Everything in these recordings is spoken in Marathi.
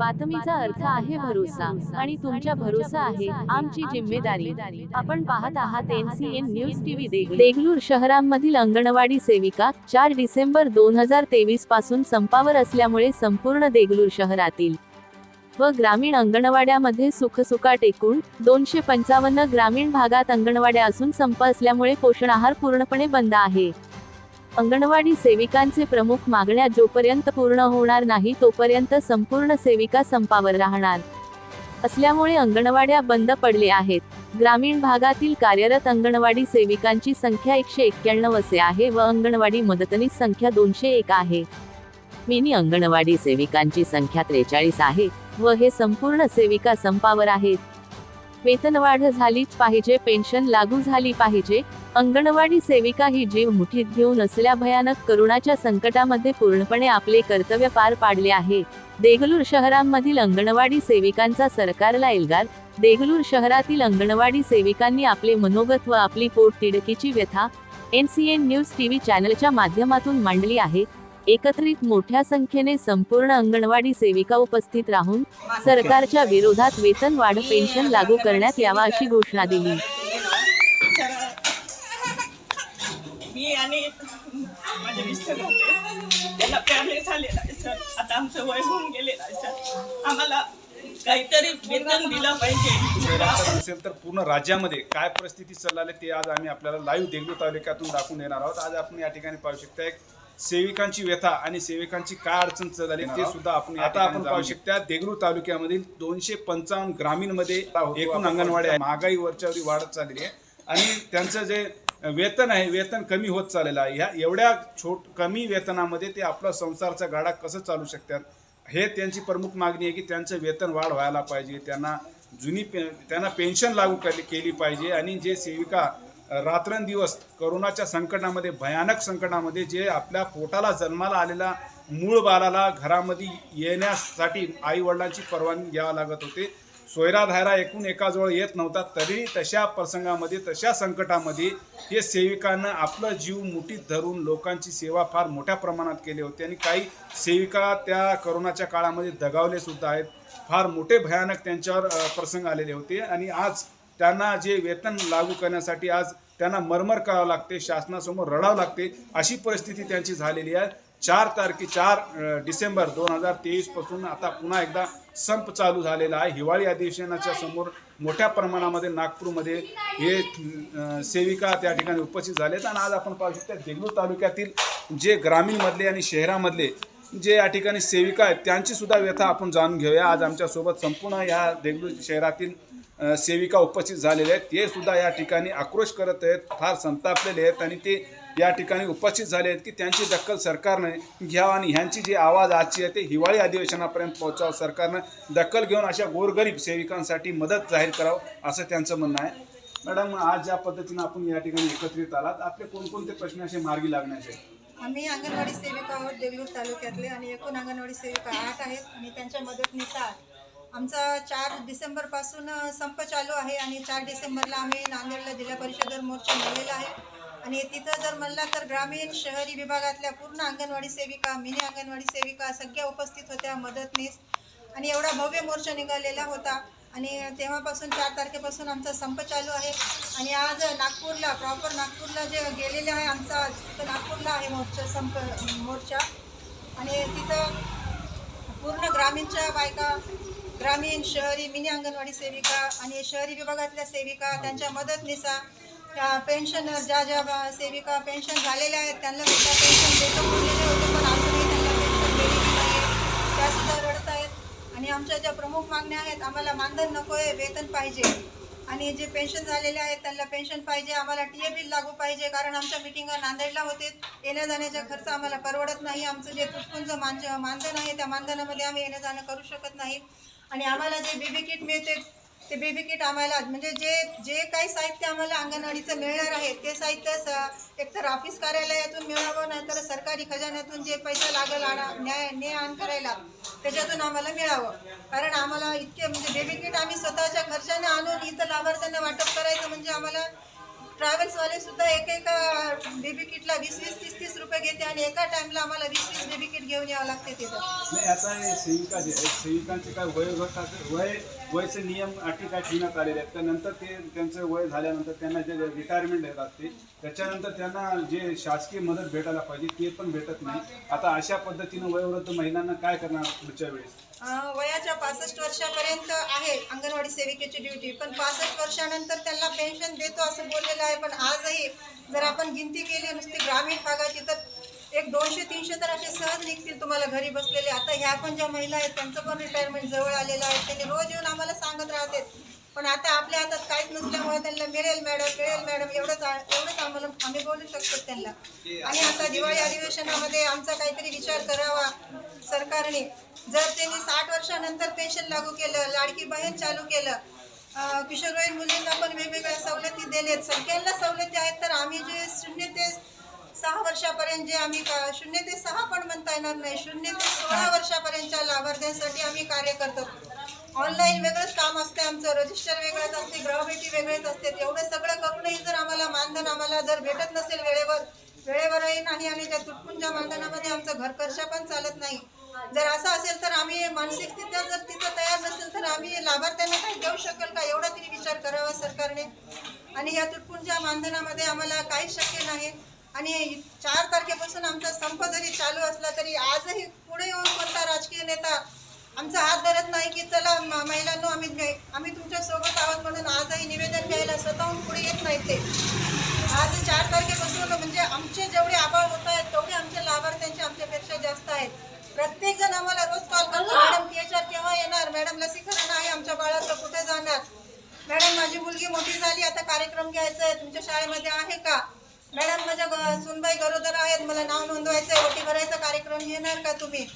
बातमीचा अर्थ आहे भरोसा आणि तुमच्या भरोसा आहे आमची जिम्मेदारी. आपण पाहत आहात एनसीएन न्यूज टीव्ही देगलूर. शहरांमधील अंगणवाडी सेविका चार डिसेंबर दोन हजार तेवीसपासून संपावर असल्यामुळे संपूर्ण देगलूर शहरातील व ग्रामीण अंगणवाड्यामध्ये सुखसुकाट एकूण दोनशे पंचावन्न ग्रामीण भागात अंगणवाड्या असून संप असल्यामुळे पोषण आहार पूर्णपणे बंद आहे. अंगणवाडी सेविकांचे प्रमुख मागण्या जोपर्यंत पूर्ण होणार नाही तोपर्यंत संपूर्ण सेविका संपावर राहणार. असल्यामुळे अंगणवाड्या बंद पडले आहेत. ग्रामीण भागातील कार्यरत अंगणवाडी सेविकांची संख्या एकशे एक्क्याण्णव असे आहे व अंगणवाडी मदतनीस संख्या दोनशे एक आहे. मिनी अंगणवाडी सेविकांची संख्या त्रेचाळीस आहे व हे संपूर्ण सेविका संपावर आहेत. वेतनवाढ झालीच पाहिजे पेन्शन लागू झाली पाहिजे. अंगणवाडी सेविका ही जीव मुठीत घेऊन असल्या भयानक करोनाच्या संकटामध्ये पूर्णपणे आपले कर्तव्य पार पाडले आहे. देगलूर शहरांमधील अंगणवाडी सेविकांचा सरकारला एल्गार. देगलूर शहरातील अंगणवाडी सेविकांनी आपले मनोगत व आपली पोटतिडकीची व्यथा एनसीएन न्यूज टीव्ही चॅनलच्या माध्यमातून मांडली आहे. एकत्रित मोठ्या संख्येने संपूर्ण अंगणवाडी सेविका उपस्थित राहून सरकारच्या विरोधात वेतन वाढ पेन्शन लागू करण्यात यावा अशी घोषणा दिली. मी आणि माझे मिस्टर होते. त्याला फॅमिली झालेला आहे सर आता आमचं वय होऊन गेलेलं आहे सर आम्हाला काहीतरी वेतन दिलं पाहिजे. शहरात असेल तर पूर्ण राज्यामध्ये काय परिस्थिती चालली ते आज आम्ही आपल्याला लाईव्ह देगलू तालुक्यातून दाखवून देणार आहोत. आज आपण या ठिकाणी पाहू शकता एक सेविकांची व्यथा आणि सेविकांची काय अडचण चालली ते सुद्धा आपण आता आपण पाहू शकता देगलू तालुक्यामधील दोनशे पंचावन्न ग्रामीणमध्ये एकूण अंगणवाडी आहे. महागाई वरच्यावरी वाढत चाललेली आहे. आणि त्यांचं जे वेतन आहे वेतन कमी होत चाललेलं आहे. ह्या एवढ्या छोट कमी वेतनामध्ये ते आपला संसारचा गाडा कसं चालू शकतात हे त्यांची प्रमुख मागणी आहे की त्यांचं वेतन वाढ व्हायला पाहिजे. त्यांना जुनी पे त्यांना पेन्शन लागू केली पाहिजे. आणि जे सेविका रात्रंदिवस करोनाच्या संकटामध्ये भयानक संकटामध्ये जे आपल्या पोटाला जन्माला आलेला मूळ बाळाला घरामध्ये येण्यासाठी आईवडिलांची परवानगी घ्यावी लागत होते. सोयरा धायरा एकूण एकाजवळ येत नव्हता तरी तशा प्रसंगामध्ये तशा संकटामध्ये हे सेविकांना आपलं जीव मुठीत धरून लोकांची सेवा फार मोठ्या प्रमाणात केली होती आणि काही सेविका त्या करोनाच्या काळामध्ये दगावले सुद्धा आहेत. फार मोठे भयानक त्यांच्यावर प्रसंग आलेले होते आणि आज त्यांना जे वेतन लागू करण्यासाठी आज त्यांना मरमर करावं लागते शासनासमोर रडावं लागते अशी परिस्थिती त्यांची झालेली आहे. चार तारखे चार डिसेंबर दोन हजार तेवीसपासून आता पुन्हा एकदा संप चालू झालेला आहे. हिवाळी अधिवेशनाच्या समोर मोठ्या प्रमाणामध्ये नागपूरमध्ये हे सेविका त्या ठिकाणी उपस्थित झालेत. आणि आज आपण पाहू शकता देगलूर तालुक्यातील जे ग्रामीणमधले आणि शहरामधले जे या ठिकाणी सेविका आहेत त्यांचीसुद्धा व्यथा आपण जाणून घेऊया. आज आमच्यासोबत संपूर्ण या देगलूर शहरातील सेविका उपस्थित झालेले आहेत. ते सुद्धा या ठिकाणी आक्रोश करत आहेत फार संतापलेले आहेत आणि ते या ठिकाणी उपस्थित झाले आहेत की त्यांची दखल सरकारने घ्यावं आणि ह्यांची जी आवाज आजची आहे ते हिवाळी अधिवेशनापर्यंत पोहोचावं. सरकारनं दखल घेऊन अशा गोरगरीब सेविकांसाठी मदत जाहीर करावं असं त्यांचं म्हणणं आहे. मॅडम आज ज्या पद्धतीनं आपण या ठिकाणी एकत्रित आलात आपले कोणकोणते प्रश्न असे मार्गी लागण्याचे आम्ही अंगणवाडी सेविका आहोत देगलूर तालुक्यातले आणि एकूण अंगणवाडी सेविका आठ आहेत आणि त्यांच्या मदतनुसार आमचा चार डिसेंबरपासून संप चालू आहे आणि चार डिसेंबरला आम्ही नांदेडला जिल्हा परिषदेवर मोर्चा नेलेला आहे. आणि तिथं जर म्हणला तर ग्रामीण शहरी विभागातल्या पूर्ण अंगणवाडी सेविका मिनी अंगणवाडी सेविका सगळ्या उपस्थित होत्या मदतनीस. आणि एवढा भव्य मोर्चा निघालेला होता. आणि तेव्हापासून चार तारखेपासून आमचा संप चालू आहे. आणि आज नागपूरला प्रॉपर नागपूरला जे गेलेले आहे आमचा तिथं नागपूरला आहे मोर्चा संप मोर्चा. आणि तिथं पूर्ण ग्रामीणच्या बायका ग्रामीण शहरी मिनी अंगणवाडी सेविका आणि शहरी विभागातल्या सेविका त्यांच्या मदतनिसा त्या पेन्शन ज्या ज्या सेविका पेन्शन झालेल्या आहेत त्यांना सुद्धा पेन्शन देतो बोललेले होते पण अजूनही त्यांना पेन्शन दिलेली नाही त्या रडत आहेत आणि आमच्या ज्या प्रमुख मागण्या आहेत आम्हाला मानधन नको आहे वेतन पाहिजे. आणि जे पेन्शन झालेले आहेत त्यांना पेन्शन पाहिजे आम्हाला टी ए बिल लागू पाहिजे कारण आमच्या मिटिंगा नांदेडला होते. येण्या जाण्याचा खर्च आम्हाला परवडत नाही. आमचं जे तुटपुंज मान मानधन आहे त्या मानधनामध्ये आम्ही येणं जाणं करू शकत नाही. आणि आम्हाला जे बेबी किट मिळते ते बेबी किट आम्हाला म्हणजे जे जे काही साहित्य आम्हाला अंगणवाडीचं मिळणार आहे ते साहित्य स एकतर ऑफिस कार्यालयातून मिळावं नाहीतर सरकारी खजान्यातून जे पैसा लागेल आणा न्याय ने आण करायला त्याच्यातून आम्हाला मिळावं. कारण आम्हाला इतके म्हणजे बेबी किट आम्ही स्वतःच्या खर्चाने आणून इथं लाभार्थ्यांना वाटप करायचं म्हणजे आम्हाला ट्रॅव्हल्सवाले सुद्धा एक एका बेबी किटला वीस वीस तीस तीस रुपये घेते आणि एका टाइमला आम्हाला वीस वीस बेबी किट घेऊन यावं लागते तिथं. नाही आता हे सेविका जे आहेत सेविकांचे काय वयोगटाचे वय वयचे नियम अटी काय ठेवण्यात आलेले आहेत. त्यानंतर ते त्यांचं वय झाल्यानंतर त्यांना जे रिटायरमेंट देतात ते त्याच्यानंतर त्यांना जे शासकीय मदत भेटायला पाहिजे ते पण भेटत नाही. आता अशा पद्धतीनं वयोवृद्ध महिलांना काय करणार पुढच्या वेळेस? वयाच्या पासष्ट वर्षापर्यंत आहे अंगणवाडी सेविकेची ड्युटी पण पासष्ट वर्षानंतर त्यांना पेन्शन देतो असं बोललेलं आहे. पण आजही जर आपण गिनती केली नुसती ग्रामीण भागाची तर एक दोनशे तीनशे तर असे सहज निघतील तुम्हाला घरी बसलेले. आता ह्या पण ज्या महिला आहेत त्यांचं पण रिटायरमेंट जवळ आलेलं आहे. त्यांनी रोज येऊन आम्हाला सांगत राहते पण आता आपल्या हातात काहीच नसल्यामुळे त्यांना मिळेल मॅडम मिळेल मॅडम एवढंच एवढंच आम्हाला आम्ही बोलू शकतो त्यांना. आणि आता दिवाळी अधिवेशनामध्ये आमचा काहीतरी विचार करावा सरकारने. जर त्यांनी साठ वर्षानंतर पेन्शन लागू केलं लाडकी बहीण चालू केलं किशोरवयीन मुलींना पण वेगवेगळ्या सवलती दिलेत. सगळ्यांना सवलती आहेत तर आम्ही जे शून्य ते सहा वर्षापर्यंत जे आम्ही का- शून्य ते सहा पण म्हणता येणार नाही. शून्य ते सोळा वर्षापर्यंतच्या लाभार्थ्यांसाठी आम्ही कार्य करतो. ऑनलाईन वेगळंच काम असते आमचं रजिस्टर वेगळंच असते ग्रहभेटी वेगळेच असते. एवढं सगळं करूनही जर आम्हाला मानधन आम्हाला जर भेटत नसेल वेळेवर वेळेवरही नाही आणि त्या तुटपुंच्या मानधनामध्ये आमचं घर खर्च पण चालत नाही. जर असं असेल तर आम्ही मानसिकरित्या जर तिथं तयार नसेल तर आम्ही लाभार्थ्यांना काही देऊ शकेल का? एवढा तरी विचार करावा सरकारने. आणि या तुटपुंच्या मानधनामध्ये आम्हाला काहीच शक्य नाही. आणि चार तारखेपासून आमचा संप जरी चालू असला तरी आजही पुढे येऊन कोणता राजकीय नेता आमचा हात धरत नाही की चला म- महिलांनो आम्ही आम्ही तुमच्यासोबत आहोत म्हणून आजही निवेदन घ्यायला स्वतःहून पुढे येत नाही ते. आज चार तारखेपासून म्हणजे आमचे जेवढे आभाळ होत आहेत तेवढे आमचे लाभार्थ्यांचे आमच्यापेक्षा जास्त आहेत प्रत्येक जण आम्हाला रोज कॉल करतो मॅडम पी एच आर केव्हा येणार मॅडम लसीकरण आहे आमच्या बाळाचं कुठे जाणार मॅडम माझी मुलगी मोठी झाली आता कार्यक्रम घ्यायचा आहे तुमच्या शाळेमध्ये आहे का मॅडम माझ्या ग- सुनबाई गरोदर आहेत मला नाव नोंदवायचं आहे ओटी भरायचा कार्यक्रम घेणार का तुम्ही.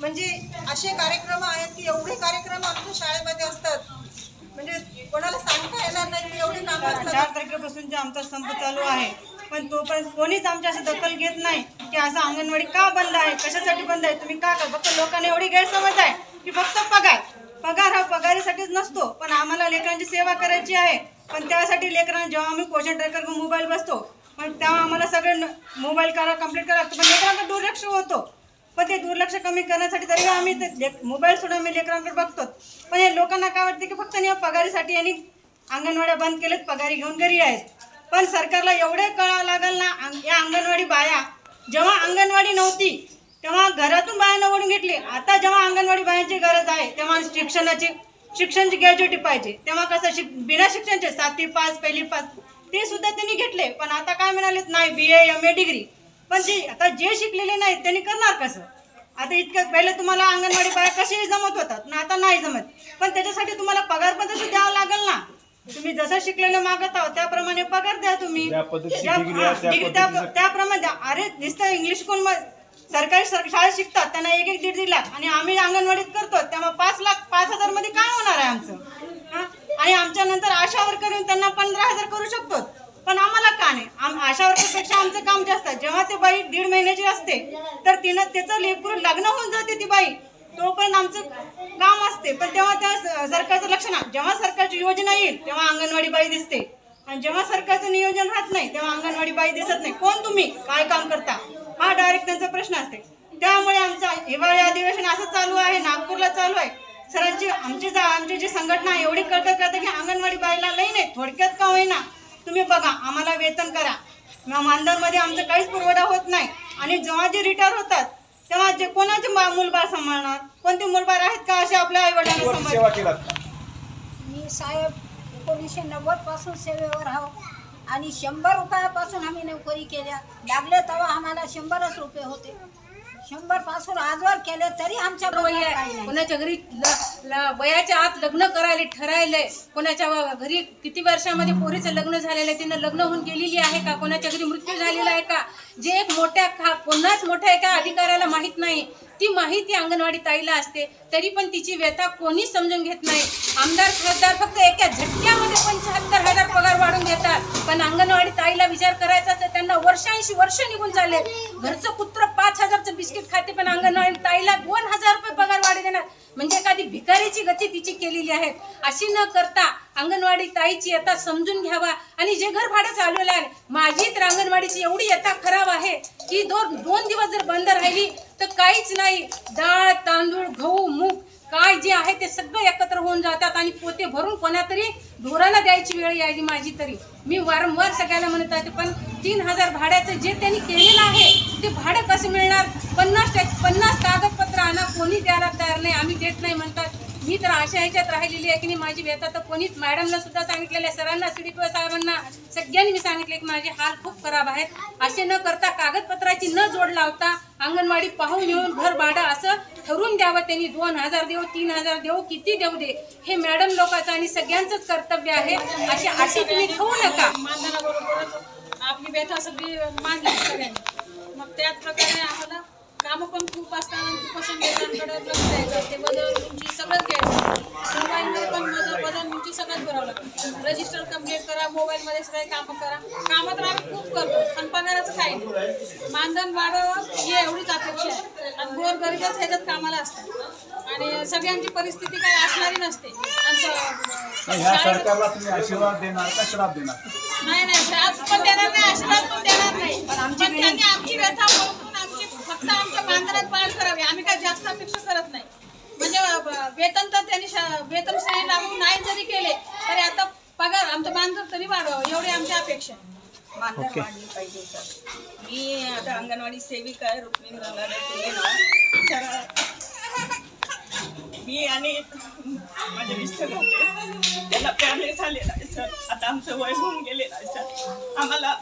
म्हणजे असे कार्यक्रम आहेत की एवढे कार्यक्रम आमच्या शाळेमध्ये असतात. म्हणजे कोणाला सांगता येणार नाही की एवढे कामं असतात. चार तारखेपासून जे आमचा संप चालू आहे. पण तोपर्यंत कोणीच आमची असं दखल घेत नाही की असं अंगणवाडी का बंद आहे? कशासाठी बंद आहे? तुम्ही का कर फक्त लोकांना एवढी गैरसमज आहे की फक्त पगार. पगार हा पगारीसाठीच नसतो. पण आम्हाला लेकरांची सेवा करायची आहे. पण त्यासाठी लेकरांना जेव्हा आम्ही क्वेश्चन ट्रॅकर मोबाईल बसतो पण तेव्हा आम्हाला सगळं मोबाईल करा कंप्लीट करा. पण लेकरांकडे दुर्लक्ष होतो. पण ते दुर्लक्ष कमी करण्यासाठी तरी आम्ही ते मोबाईल सोडून आम्ही लेकरांकडे बघतो. पण हे लोकांना काय वाटते की फक्त या पगारीसाठी आणि अंगणवाड्या बंद केलेत पगारी घेऊन घरी आहेत. पण सरकारला एवढे कळावं लागेल ना या अंगणवाडी बाया जेव्हा अंगणवाडी नव्हती तेव्हा घरातून बाया ओढून घेतली. आता जेव्हा अंगणवाडी बायांची गरज आहे तेव्हा शिक्षणाची शिक्षणची ग्रॅज्युएटी पाहिजे. तेव्हा कसं शिक बिना शिक्षणचे सातवी पास पहिली पास ते सुद्धा त्यांनी घेतले. पण आता काय म्हणालेत नाही बी ए एम ए डिग्री पण जे आता जे शिकलेले नाहीत त्यांनी करणार कसं? आता इतकं पहिले तुम्हाला अंगणवाडी बाया कशी जमत होतात ना आता नाही जमत. पण त्याच्यासाठी तुम्हाला पगार पण तसं द्यावं लागेल ना. तुम्ही जसं शिकलेलं मागत आहोत त्याप्रमाणे पगार द्या तुम्ही. ज्या पद्धतीची ज्या- degree आहे, त्या degree त्या- पद्धतीचं- त्याप्रमाणे द्या. अरे नुसतं इंग्लिश स्कूल सरकारी सर- शाळेत शिकतात त्यांना एक एक दीड दीड लाख. आणि आम्ही अंगणवाडीत करतो तेव्हा पाच लाख पाच हजारमध्ये काय होणार आहे आमचं? हा? आणि आमच्या नंतर आशा वर्कर येऊन त्यांना पंधरा हजार करू शकतो पण आम्हाला का नाही आम आशा वर्करपेक्षा आमचं काम जास्त जेव्हा ते बाई दीड महिन्याची असते तर तिनं त्याचं लेकरू लग्न होऊन जाते ती बाई. तोपर्यंत आमचं काम असते. पण तेव्हा त्या सरकारचं लक्ष ना जेव्हा सरकारची योजना येईल तेव्हा अंगणवाडी बाई दिसते. आणि जेव्हा सरकारचं नियोजन राहत नाही तेव्हा अंगणवाडी बाई दिसत नाही. कोण तुम्ही? काय काम करता? हा डायरेक्ट त्यांचा प्रश्न असते. त्यामुळे आमचं हिवाळी अधिवेशन असं चालू आहे नागपूरला चालू आहे. सरांची आमची जा आमची जी संघटना आहे एवढी कळकळ करता की अंगणवाडी बाईला लई नाही थोडक्यात का होईना? तुम्ही बघा आम्हाला वेतन करा. मानधनमध्ये आमचं काहीच पुरवठा होत नाही. आणि जेव्हा जे रिटायर होतात तेव्हा जे कोणाचे मा- मुलबाळ सांभाळणार? कोणते मुलबाळ आहेत का असे आपल्या आई वडिलांना? मी साहेब एकोणीसशे नव्वदपासून सेवेवर आहो. आणि शंभर रुपयापासून आम्ही नोकरी केल्या. लागले तेव्हा आम्हाला शंभरच रुपये होते. शंभरपासून आजवर केले तरी आमच्या. कोणाच्या घरी वयाच्या आत लग्न करायला ठरायले कोणाच्या व- घरी किती वर्षामध्ये पोरीचं लग्न झालेलं आहे तिनं लग्न होऊन गेलेली आहे का? कोणाच्या घरी मृत्यू झालेला आहे का? जे एक मोठ्या खा कोणाच मोठ्या एका अधिकाऱ्याला माहीत नाही ती माहिती अंगणवाडी ताईला असते तरी पण तिची व्यथा कोणीच समजून घेत नाही. आमदार खासदार फक्त एका झटक्यामध्ये पंच्याहत्तर हजार पगार वाढून घेतात. पण अंगणवाडी ताईला विचार करायचा तर त्यांना वर्षांशी वर्ष निघून चालले. घरचं कुत्र पाच हजारचं बिस्किट खाते पण अंगणवाडी ताईला दोन हजार रुपये पगार वाढ देणार. म्हणजे एखादी भिकारीची गती तिची केलेली आहे. अशी न करता अंगणवाडी ताईची यथा समजून घ्यावा. आणि जे घर भाडं चालवलं आहे माझी तर अंगणवाडीची एवढी यथा खराब आहे की दोन दोन दिवस जर बंद राहिली तर काहीच नाही. डाळ तांदूळ गहू मूग काय जे आहे ते सगळं एकत्र होऊन जातात आणि पोते भरून कोणा तरी ढोराला द्यायची वेळ यायली माझी तरी. मी वारंवार सगळ्याला म्हणत आहे पण तीन हजार भाड्याचं जे त्यांनी केलेलं आहे ते भाडं कसं मिळणार? पन्नास टक्के पन्नास कागदपत्र आणा कोणी द्यायला तयार नाही आम्ही देत नाही म्हणतात. मी तर अशा ह्याच्यात राहिलेली आहे की नाही माझी व्यथा तर कोणीच मॅडमला सुद्धा सांगितलेलं आहे सरांना सिडीपीओ साहेबांना सगळ्यांनी मी सांगितले की माझे हाल खूप खराब आहेत. असे न करता कागदपत्राची न जोड लावता अंगणवाडी पाहून येऊन घर भाडं ठरवून द्यावं त्यांनी दोन हजार देऊ तीन हजार देऊ किती देऊ दे. हे मॅडम लोकांचं आणि सगळ्यांचंच कर्तव्य आहे. अशी अशी तुम्ही ठेवू नका. मानधनाबरोबरच आपली व्यथा सगळी मांडली सगळ्यांनी. मग त्याच प्रकारे आम्हाला कामं पण खूप असतात आणि कुपोषण वेतनाकडे लक्ष द्यायचं ते बदल तुमची सगळंच घ्यायचं. मोबाईलमध्ये पण बदल बदल तुमची सगळंच भरावं लागतं रजिस्टर कंप्लीट करा मोबाईलमध्ये सगळे कामं करा. कामं तर आम्ही खूप करतो पण पगाराचं काही नाही. मानधन वाढावं ही एवढीच अपेक्षा आहे. आणि गोरगरीबच ह्याच्यात कामाला असतात. आणि सगळ्यांची परिस्थिती काही असणारी नसते. आणि स- ह्या शाळेत- सरकारला तुम्ही आशीर्वाद देणार का श्राप देणार? नाही नाही श्राप पण देणार नाही आशीर्वाद पण देणार नाही. पण त्यांनी आमची व्यथा ओळखून आमची फक्त आमच्या मानधनात वाढ करावी. आम्ही काही जास्त अपेक्षा करत नाही. म्हणजे अ, वेतन तर त्यांनी शा- वेतन श्रेणी लागू नाही जरी केले तरी आता पगार आमचं मानधन तरी वाढवावं एवढी आमची अपेक्षा आहे. मानधन वाढली पाहिजे सर मी आता अंगणवाडी सेविका आहे रुक्मिणी गंगाधर तुले मी आणि माझे मिस्टर होते. त्यांना पॅरलेस आलेला आहे सर आता आमचं वय होऊन गेलेलं आहे सर आम्हाला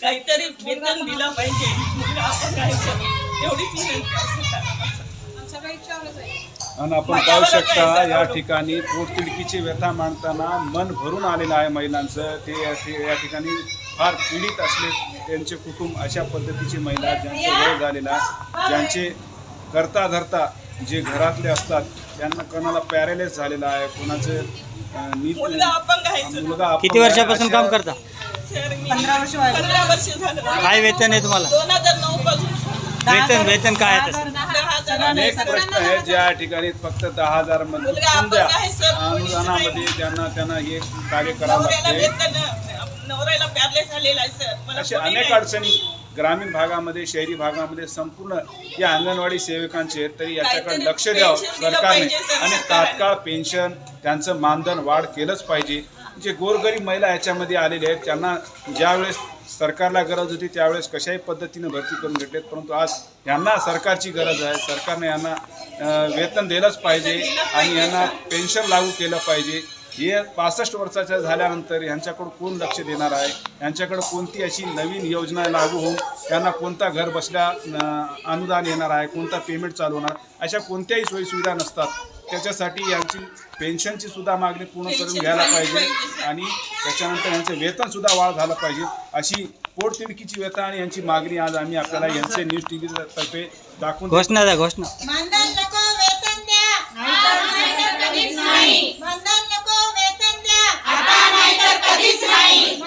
काहीतरी वेतन दिलं पाहिजे. मुलगा आपण काय सर एवढीच विनंती. आणि आपण पाहू शकता या ठिकाणी पोटतिडकीची व्यथा मांडताना मन भरून आलेलं आहे महिलांचं. ते या ठि- या ठिकाणी फार पीडित असले त्यांचे कुटुंब अशा पद्धतीची महिला ज्यांचं वय झालेलं आहे ज्यांचे करता धरता जे घरातले असतात त्यांना कोणाला पॅरेलाइज झालेलं आहे कोणाचं मुलगा आहे किती आहे. वर्षापासून काम करता? काय वेतन आहे तुम्हाला? वेतन वेतन काय आहे अनेक प्रश्न आहेत ज्या ठिकाणी फक्त दहा हजारमध्ये आहे, अनुदानामध्ये. त्यांना त्यांना हे कार्य करावं लागते. नवऱ्याला पॅरलेस झालेला आहे सर. मला कोणी अनेक नाही. अडचणी ग्रामीण भागामध्ये शहरी भागामध्ये संपूर्ण या अंगणवाडी सेविकांचे आहेत. तरी याच्याकडे काहीतरी लक्ष द्यावं दिलं सरकारने. पाहिजे सर, आणि सरकारने. तात्काळ पेन्शन त्यांचं मानधन वाढ केलंच पाहिजे. जे गोरगरीब महिला याच्यामध्ये आलेले आहेत त्यांना ज्यावेळेस सरकारला गरज होती त्यावेळेस कशाही पद्धतीने भरती करून घेतलेत. परंतु आज यांना सरकारची गरज आहे. सरकारने यांना अं, वेतन दिलंच पाहिजे आणि यांना पेन्शन लागू केलं पाहिजे. हे पासष्ट वर्षाच्या झाल्यानंतर यांच्याकडं कोण लक्ष देणार आहे? यांच्याकडं कोणती अशी नवीन योजना लागू होऊन त्यांना कोणता घर बसल्या अनुदान येणार आहे? कोणता पेमेंट चालू होणार? अशा कोणत्याही सोयीसुविधा नसतात. त्याच्यासाठी यांची पेन्शनची सुद्धा मागणी पूर्ण करून घ्यायला पाहिजे. आणि त्याच्यानंतर यांचं वेतन सुद्धा वाढ झालं पाहिजे. अशी पोटतिडकीची वेतन आणि यांची मागणी आज आम्ही आपल्याला यांचे न्यूज टी व्ही तर्फे दाखवून घोषणा द्या घोषणा. कधीच नाही